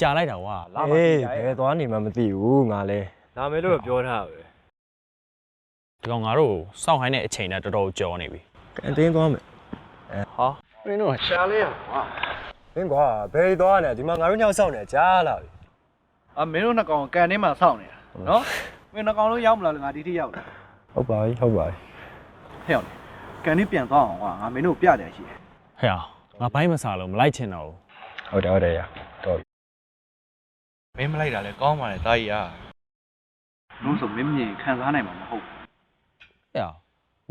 ကြာလိုက်တာကွာလာပါအေးကြာဘရဲ့ယ်သွားနေမှမသိဘူးငါလဲလာမယ်လို့ပြောထားပဲဒီကောင်ငါတို့စောင့်ဟိုင်းတဲ့အချိန်နဲ့တော်တော်ကြောနေပြီကန်တင်းသွားမယ်ဟာမင်းတို့ကရှာလဲရကွာမင်းကွာဘယ်သွားနေဒီမှာငါတို့ညောက်ဆောင်နေကြားလာပြီအမင်းတို့နှစ်ကောင်ကန်ထဲမှာစောင့်နေတာနော်မင်းနှစ်ကောင်လုံးရောက်မလားငါဒီထိရောက်လာဟုတ်ပါပြီဟုတ်ပါပြီဟဲ့အောင်ကန်ထဲပြန်သွားအောင်ကွာငါမင်းတို့ပြတယ်ရှိတယ်ဟဲ့အောင်ငါဘိုင်းမစားလို့မလိုက်ချင်တော့ဘူးဟုတ်တယ်ဟုတ်တယ်ရတော့ပြီ မင်းမလိုက်တာလဲကောင်းပါလေတာကြီးอ่ะ လုံးဆိုမင်းမြင်ခံစားနိုင်မှာမဟုတ်ဘူး ဟဲ့အောင်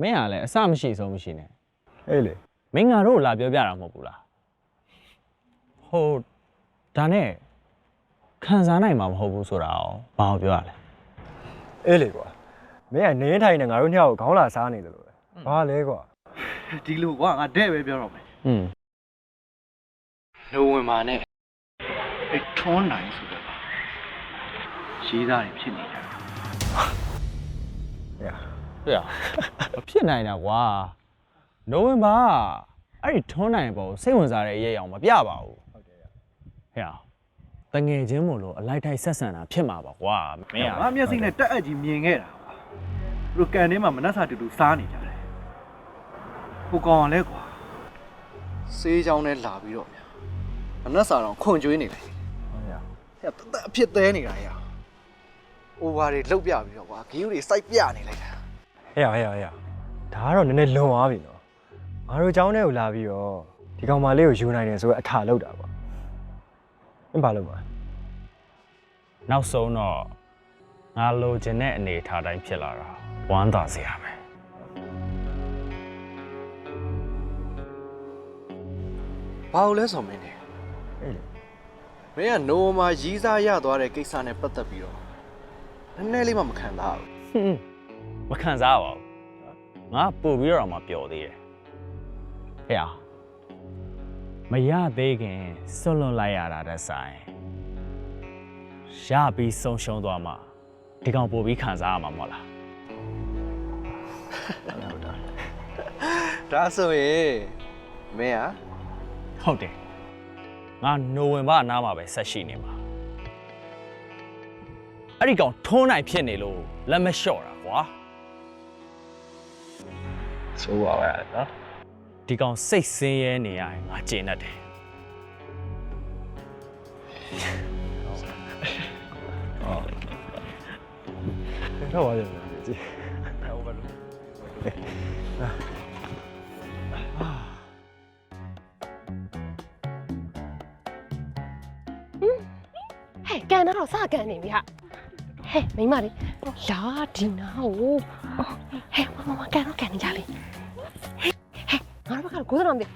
မင်းကလည်းအစမရှိဆုံးမရှိနဲ့ အေးလေ မင်းငါတို့ကိုလာပြောပြတာမဟုတ်ဘူးလားဟိုဒါနဲ့ခံစားနိုင်မှာမဟုတ်ဘူးဆိုတာရောဘာကိုပြောရလဲ အေးလေကွာမင်းကနေထိုင်နေငါတို့ညောက်ကိုခေါင်းလာစားနေတယ်လို့ပဲဘာလဲကွာ ဒီလိုကွာငါတဲ့ပဲပြောတော့မယ် อืม နိုဝင်ဘာနဲ့အဲထွန်းနိုင်ဆိုတော့ ရေးသားတွေဖြစ်နေကြတယ်ရဟဲ့အောင်မဖြစ်နိုင်တာကွာနိုဝင်ဘာကအဲ့ဒီထွန်းနိုင်ပေါ်စိတ်ဝင်စားတဲ့အရေးအအောင်မပြပါဘူးဟုတ်တယ်ရဟဲ့အောင်တငယ်ချင်းမို့လို့အလိုက်ထိုက်ဆက်ဆံတာဖြစ်မှာပါကွာမင်းကငါမျက်စိနဲ့တက်အပ်ကြီးမြင်ခဲ့တာကွာသူတို့ကန်ထဲမှာမနှက်စာတူတူစားနေကြတယ်ဟိုကောင်ကလည်းကွာစေးချောင်းနဲ့လာပြီးတော့ဗျာမနှက်စာတော့ခွန်ကျွေးနေတယ်ဟုတ်ရဟဲ့တသက်အဖြစ်သေးနေတာရ အိုဘာတွေလှုပ်ပြပြီးတော့ကွာဂီယူတွေစိုက်ပြနေလိုက်တာ ဟဲ့ရဟဲ့ရဟဲ့ရဒါကတော့နည်းနည်းလွန်သွားပြီနော်ငါတို့เจ้าနဲ့ကိုလာပြီးတော့ဒီကောင်မလေးကိုယူနိုင်တယ်ဆိုတော့အထာလောက်တာကွာမင်းဘာလုပ်မှာ နောက်ဆုံးတော့ငါလိုချင်တဲ့အနေအထားတိုင်းဖြစ်လာတာဝမ်းသာစရာပဲ ဘာလို့လဲဆိုမင်းနေ အေးလေ မင်းကနိုမာရီးစားရသွားတဲ့ကိစ္စနဲ့ပတ်သက်ပြီးတော့ နည်းနည်းလေးမှမခံသားဘူးဟွန်းမခံစားပါဘူးငါပို့ပြီးတော့မှပျော်သေးတယ်ဟဲ့အောင်မရသေးခင်စွန့်လွတ်လိုက်ရတာတဲ့ဆိုင်ရပြီးဆုံးရှုံးသွားမှဒီကောင်ပို့ပြီးခံစားရမှာမဟုတ်လားဟုတ်တာဒါဆိုရင်မင်းอ่ะဟုတ်တယ်ငါနိုဝင်ဘာနားမှာပဲဆက်ရှိနေမှာ အဲ့ဒီကောင်ထုံးနိုင်ဖြစ်နေလို့လက်မလျှော့တာကွာဆိုးပါပဲနော်ဒီကောင်စိတ်ဆင်းရဲနေရရင်ငါကျေနပ်တယ်တော့ပါကြတယ်ကြည့်ဟဲ့ကန်တော့စကန်နေပြီဟာ ဟဲ့မိမလေးလာဒီနာကိုဟဲ့မမမကန်တော့ကန်နေကြလေဟဲ့ဟဲ့ငါတို့ဘက်ကကိုယ်တော်မသိ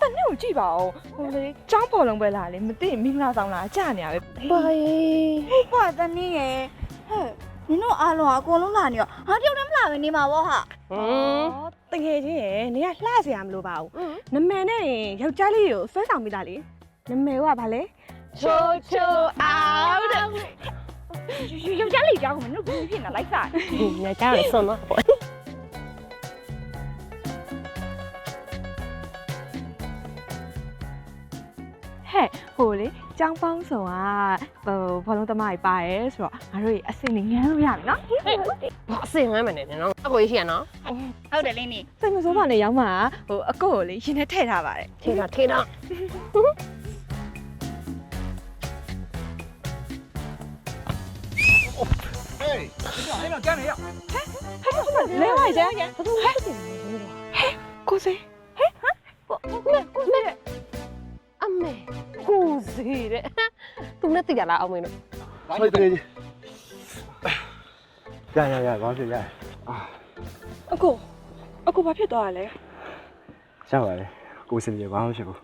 တနေ့ကိုကြည့်ပါဦးဟိုလေចောင်းပေါ်လုံးပဲလာလေမသိရင်မင်္ဂလာဆောင်လာကြာနေရပဲ ဘာယေ ဟောတနည်းရဲ့ဟဲ့နင်တို့အားလုံးကအကုန်လုံးလာနေရောငါတယောက်တည်းမလာပဲနေမှာပေါ့ဟာ ဟွန်း တကယ်ချင်းရယ်နေကလှเสียရမလို့ပါဘူးနမယ်နဲ့ရင်ယောက်ျားလေးကိုဆွဲဆောင်မိတာလေနမယ်ကဘာလဲ ချိုချိုအောင်တဲ့ယောက်ျားလေးကြောင်းကမင်းတို့ဘူးဖြစ်နေလိုက်စားညကြရဆုံးတော့ပေါ့ဟဲ့ဟိုလေចောင်းပေါင်းဆောင်ကဟိုဘောလုံးသမားကြီးပါရဲဆိုတော့ငါတို့အစင်နေငန်းလို့ရပြီနော်ဘာအစင်ငမ်းမနေနဲ့နော်အကိုကြီးရှိရနော်ဟုတ်တယ်လေးနေစိတ်မစိုးပါနဲ့ရောက်မှာဟိုအကိုကိုလေရင်ထဲထည့်ထားပါတယ်ထေတာထေတာ အဲ့မှာကန်နေရလဲလိုက်ကြဟဲ့ကိုစေအမေကိုစီတဲ့သူနဲ့တည်ရလားအောင်မင်းတို့ဟုတ်တယ်ကြီးရရရဘာဖြစ်ရအကိုအကိုဘာဖြစ်သွားရလဲရပါတယ်ကိုစင်ပြေဘာမှဖြစ်ဘူး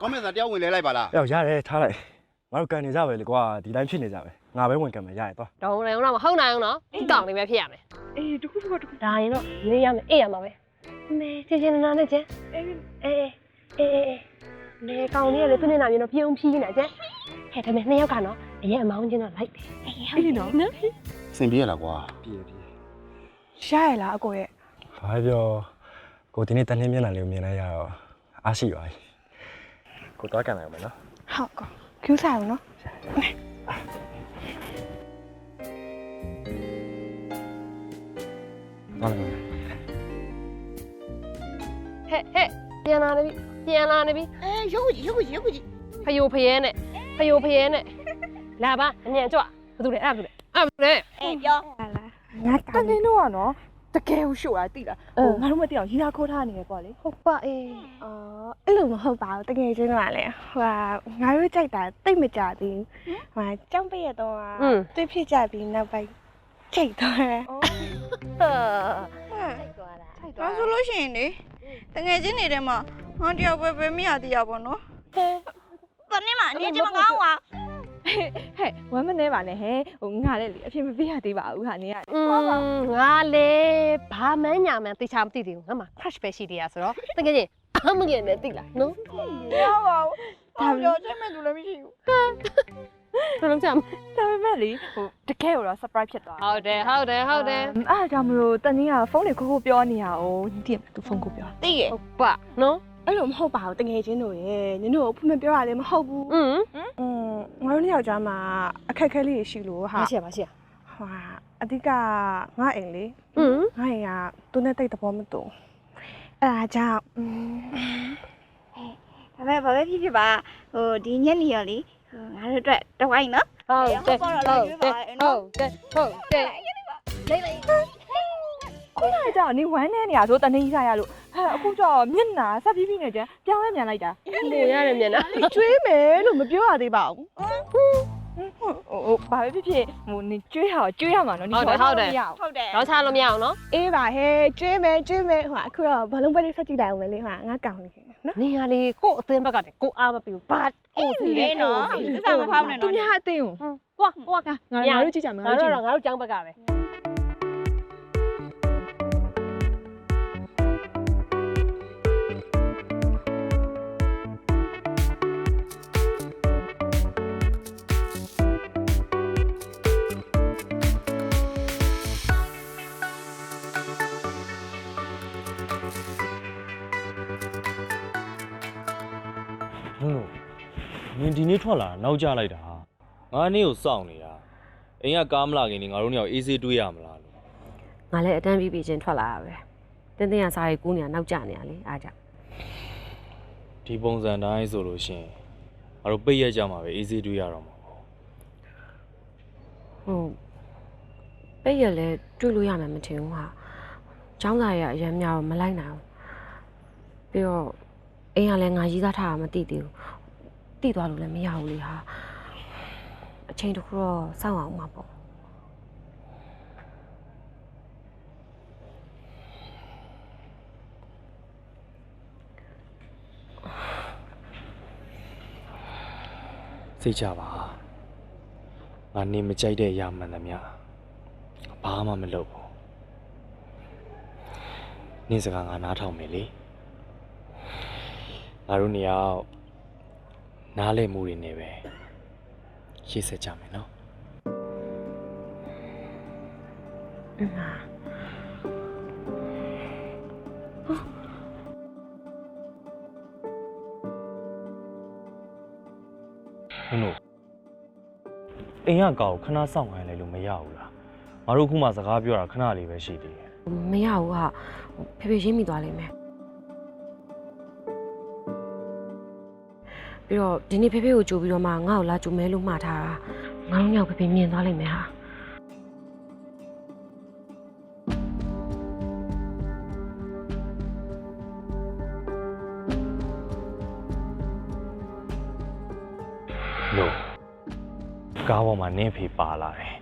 ကောင်းမြတ်စာတယောက်ဝင်လဲလိုက်ပါလားယောက်ရတယ်ထားလိုက်ငါတို့ကန်နေကြပဲလေကွာဒီတိုင်းဖြစ်နေကြပဲ ငါပဲဝင်ကန်မယ်ရရသွားတော့လည်းတော့မဟုတ်နိုင်အောင်နော်ဒီကောင်လေးပဲဖြစ်ရမယ်အေးတခုတခုတခုဒါရင်တော့နေရမယ်အေးရမှာပဲမဲချင်ချင်နာနာနဲ့ကျန်အေးအေးအေးအေးအေးနေကောင်လေးကလည်းသူနဲ့နာမြင်တော့ပြုံးဖြီးနေတာကျန်ဟဲ့ဒါပေမဲ့နှစ်ယောက်ကနော်အရင်အမောင်းချင်းတော့လိုက်တယ်အေးနော်နော်စင်ပြေရလားကွာပြေပြေရရလားအကိုရဲ့ဘာပြောကိုဒီနေ့တန်းနှင်းမျက်နှာလေးကိုမြင်လိုက်ရတော့အားရှိပါပြီကိုသွားကန်လိုက်အောင်မယ်နော်ဟုတ်ကောကျူးဆိုင်အောင်နော် သွားလိုက်မယ်ဟဲ့ဟဲ့ပြန်လာနေပြီပြန်လာနေပြီအဲရုပ်ကြီးရုပ်ကြီးရုပ်ကြီးဖယိုဖယဲနဲ့ဖယိုဖယဲနဲ့လာပါအမြန်ကြွဘာလို့လဲအဲ့ဘာလို့လဲအဲ့ဘာလို့လဲအေးပြောဟာလားငါတကယ်တော့ကနော်တကယ်ကိုရှို့တာတိလားဟိုငါတို့မသိအောင်ရီလာခိုးထားနေရပေါ့လေဟုတ်ပါအေးအော်အဲ့လိုမဟုတ်ပါဘူးတကယ်ချင်းတော့လေဟိုဟာငါတို့ကြိုက်တာတိတ်မကြသေးဘူးဟိုဟာကြောင်ပိတ်ရတော့တွေ့ဖြစ်ကြပြီးနောက်ပိုင်းချိန်သွားတယ်ဟာ ထိုက်သွားတာဒါဆိုလို့ရှိရင်လေတငယ်ချင်းတွေထဲမှာဟောတယောက်ပဲပဲမရသေးရပါတော့ဟဲ့တနေ့မှအနေချင်းမကောင်းပါဟဲ့ဝမ်းမနေပါနဲ့ဟဲ့ဟိုငါလည်းလေအဖြစ်မပေးရသေးပါဘူးဟာနေရอืมငါလေဘာမှန်းညာမှန်းသိချာမသိသေးဘူးငါမှ crush ပဲရှိသေးရဆိုတော့တကယ်ချင်းအမငယ်နဲ့သိလားနော်မရပါဘူးဒါပြောချင်းမဲ့သူလည်းမရှိဘူး ဘယ်လိုကြမ်း ဒါပေမဲ့လေဟိုတကယ်တော့ surprise ဖြစ်သွား ဟုတ်တယ်ဟုတ်တယ်ဟုတ်တယ် အဲ့ဒါကြောင့်မလို့တနည်းကဖုန်းလေးခိုးခိုးပြောနေရအောင်ဒီကသူဖုန်းကိုပြော သိရဲ့ ဟုတ်ပါနော် အဲ့လိုမဟုတ်ပါဘူးတကယ်ချင်းတို့ရဲ့နင်တို့ဖုန်းမပြောရလည်းမဟုတ်ဘူး อืม อืมငါတို့နှစ်ယောက်ကြားမှာအခက်အခဲလေးတွေရှိလို့ဟာ မရှိပါရှိရ ဟာအဓိကငါအိမ်လေ อืม ငါအိမ်ကသူနဲ့တိတ်သဘောမတူအဲ့ဒါကြောင့်อืม ဒါပေမဲ့ဘာပဲဖြစ်ဖြစ်ပါဟိုဒီညနေရလေဟိုငါတို့အတွက်တဝိုင်းနော် ဟုတ်တယ် ဟုတ် ဟုတ် ပါ တယ် တော့လို က်ရွေးပါနော်ဟုတ်တယ်ဟုတ်တယ်ခုနကကြောင့်နေဝမ်းနေနေရဆိုတနေ့စားရလို့ဟဲ့အခုကြောင့်မျက်နှာဆက်ပြီးပြီးနေကြပြောင်းလဲမြန်လိုက်တာကိုရတယ်မြန်လားကျွေးမယ်လို့မပြောရသေးပါဘူးဟိုဟိုဘာပဲဖြစ်ဖြစ်ဟိုနေကျွေးရအောင်ကျွေးရမှာနော်ဟုတ်တယ်ဟုတ်တယ်ရအောင်ဟုတ်တယ်တော့ချလို့မရအောင်နော်အေးပါဟဲ့ကျွေးမယ်ကျွေးမယ်ဟိုအခုတော့ဘလုံးပွဲလေးဆက်ကြည့်လိုက်အောင်မယ်လေဟာငါကောင်းနေတယ် နော်နေရလေကို့အသင်းဘက်ကတည်းကိုအားမပြဘူးဘာကိုစီလဲနော်ကိုစီသစ္စာမဖောက်နဲ့သူနော်များအသိကိုဟွာဟွာငါငါတို့ကြည့်ကြမယ်ငါငါတို့တို့ကြည့်မယ်တော့ငါတို့ចောင်းဘက်ကပဲ နုံနင်ဒီနေ့ထွက်လာနောက်ကျလိုက်တာငါနေ့ကိုစောင့်နေတာအိမ်ကကားမလာခင်နေငါတို့ညောင်အေးဆေးတွေးရမလားလို့ငါလည်းအတန်းပြီးပြီးချင်းထွက်လာတာပဲတင်းတင်းရစားရီကူးနေရနောက်ကျနေရလေအားကြောင့်ဒီပုံစံတိုင်းဆိုလို့ရှရင်ငါတို့ပိတ်ရက်ကြမှာပဲအေးဆေးတွေးရတော့မှာပေါ့ဟုတ်ပိတ်ရလဲတွေ့လို့ရမယ်မထင်ဘူးဟာចောင်းသားရအရင်များတော့မလိုက်နိုင်ဘူးပြီးတော့ အိမ်ကလည်းငါရီးသားထားတာမသိသေးဘူးတိသွားလို့လည်းမရဘူးလေဟာအချိန်တစ်ခုတော့စောင့်အောင်မှာပေါ့စိတ်ချပါငါနေမကြိုက်တဲ့အရာမှန်သမျှဘာမှမလုပ်ဘူးနင်းစကားငါနားထောင်မယ်လေ ငါတို့နေရာက်နားလဲမှုတွေနေပဲရှေ့ဆက်ကြမယ်နော်အင်းဟာနင်တို့အိမ်ကကောက်ခဏစောင့်ခိုင်းလိုက်လို့မရဘူးလားငါတို့ခုမှစကားပြောတာခဏလေးပဲရှိသေးတယ်မရဘူးဟာဖေဖေရင်းမိသွားလိမ့်မယ် ပြီးတော့ဒီနေ့ဖေဖေကိုကြိုပြီးတော့မှငါ့ကိုလာကြိုမဲလို့မှားထားတာငါတို့ညောင်ဖေဖေမြင်သွားလိမ့်မယ်ဟာလို့ကားပေါ်မှာနင်းဖေပါလာတယ်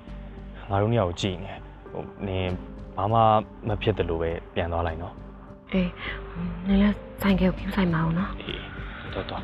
ငါတို့ညောင်ကြည့်နေဟိုနင်းဘာမှမဖြစ်တယ်လို့ပဲပြန်သွားလိုက်နော်အေးနင်လည်းဆိုင်ကယ်ကိုပြဆိုင်မအောင်နော်အေးတော်တော်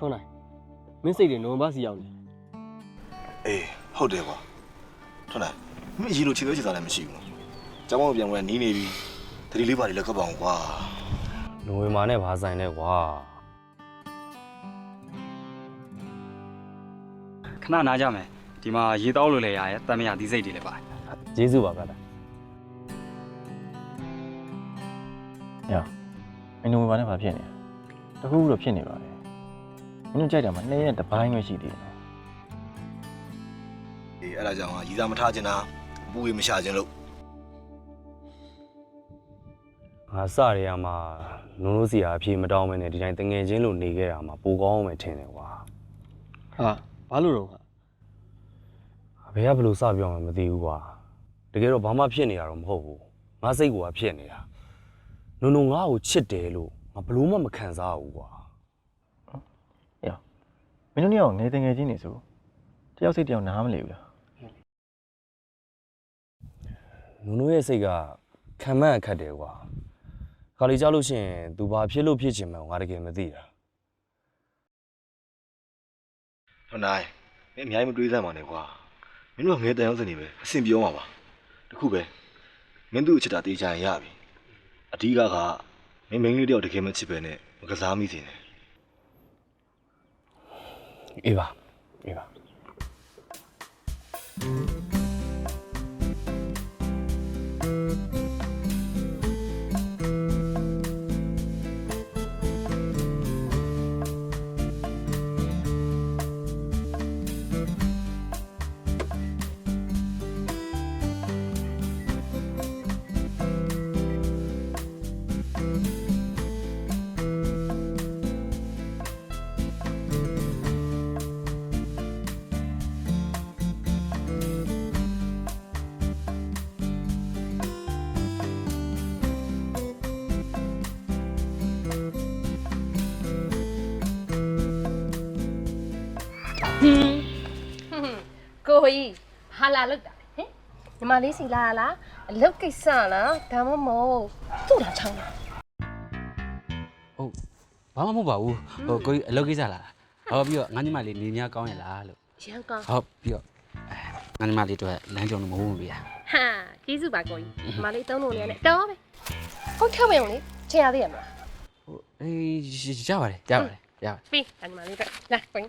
ထွန်းနိုင်မင်းစိတ်တွေနိုဝင်ဘာစီရောက်နေအေးဟုတ်တယ်ကွာထွန်းနိုင်မင်းအကြီးလိုခြေသေးခြေသားလည်းမရှိဘူးကျောင်းမပြန်ဝင်နီးနေပြီတတိလေးပါလေးလက်ကပ်ပါအောင်ကွာနိုဝင်ဘာနဲ့ဘာဆိုင်လဲကွာခဏနားကြမယ်ဒီမှာရေတောက်လို့လည်းရရဲ့တမ်းမရသီးစိတ်တွေလည်းပါတယ်ကျေးဇူးပါဗျာ။ညမင်းတို့ဘာနဲ့ဘာဖြစ်နေလဲ။တခုခုတော့ဖြစ်နေပါလေ။ မင်းတို့ကြိုက်တာမှနှစ်ရက်တစ်ပိုင်းပဲရှိသေးတယ်နော်အေးအဲ့ဒါကြောင့်ဟာရီသားမထားချင်တာအပူကြီးမရှာချင်လို့ငါစရရမှာနုံလို့စီယာအပြေမတောင်းမနဲ့ဒီတိုင်းတငယ်ချင်းလို့နေခဲ့တာမှာပိုကောင်းမယ်ထင်တယ်ကွာ။ဟာဘာလို့တော့ဟာဘယ်ကဘယ်လိုစပြောမှမသိဘူးကွာတကယ်တော့ဘာမှဖြစ်နေတာတော့မဟုတ်ဘူးငါစိတ်ကဖြစ်နေတာနုံနုံငါ့ကိုချစ်တယ်လို့ငါဘလို့မှမခံစားဘူးကွာ။ည မင်းတို့နှစ်ယောက်ငယ်တငယ်ချင်းနေဆိုတယောက်စိတ်တယောက်နားမလည်ဘူးလားနုံနုံရဲ့စိတ်ကခံမှန်းအခက်တယ်ကွာခါလီကြားလို့ရှိရင်သူဘာဖြစ်လို့ဖြစ်ချင်မှန်းငါတကယ်မသိတာထွန်းနိုင်မင်းအများကြီးမတွေးစမ်းပါနဲ့ကွာမင်းတို့ကငယ်တန်ရောက်စနေပဲအဆင်ပြေအောင်ပါပါတခုပဲမင်းတို့အချစ်တာတေးချင်ရပြီအဓိကကမင်းမင်းကလေးတယောက်တကယ်မချစ်ပဲနဲ့မကစားမိစေနဲ့ အေးပါအေးပါ ကိုကြီးဟာလာလောက်တာဟင်ညီမလေးစီလာလားအလုတ်ကိစ္စလားဒါမှမဟုတ်သူ့လာချောင်းလားဟုတ်ဘာမှမဟုတ်ပါဘူးဟိုကိုကြီးအလုပ်ကိစ္စလာဟောပြီးတော့ငါညီမလေးနေများကောင်းရလားလို့ရန်ကောင်းဟုတ်ပြီးတော့အဲငါညီမလေးတို့လမ်းကြောင်းတော့မဟုတ်ဘူးဗျာဟာကျေးဇူးပါကိုကြီးညီမလေးသုံးလို့နေရတယ်တော်ပဲဟုတ်ထောက်မယုံလေချင်ရသေးရမလားဟိုအေးရပါတယ်ရပါတယ်ရပါတယ်ပြီးဒါညီမလေးတော့လာကိုင်း